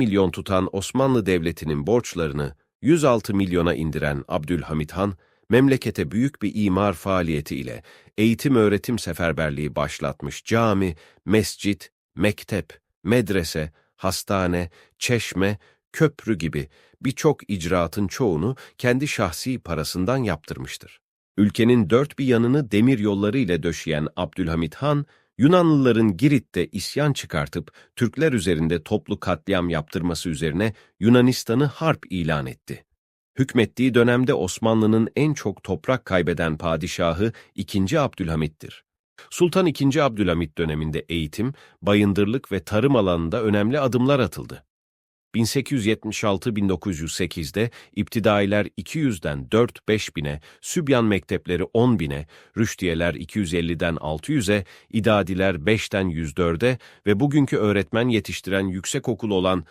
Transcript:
milyon tutan Osmanlı Devleti'nin borçlarını 106 milyona indiren Abdülhamit Han, memlekete büyük bir imar faaliyeti ile eğitim öğretim seferberliği başlatmış cami, mescit, mektep, medrese, hastane, çeşme, köprü gibi birçok icraatın çoğunu kendi şahsi parasından yaptırmıştır. Ülkenin dört bir yanını demir yolları ile döşeyen Abdülhamit Han, Yunanlıların Girit'te isyan çıkartıp Türkler üzerinde toplu katliam yaptırması üzerine Yunanistan'ı harp ilan etti. Hükmettiği dönemde Osmanlı'nın en çok toprak kaybeden padişahı 2. Abdülhamit'tir. Sultan II. Abdülhamit döneminde eğitim, bayındırlık ve tarım alanında önemli adımlar atıldı. 1876-1908'de iptidailer 200'den 4-5 bine, Sübyan mektepleri 10 bine, Rüştiyeler 250'den 600'e, İdadiler 5'ten 104'e ve bugünkü öğretmen yetiştiren yüksekokul olan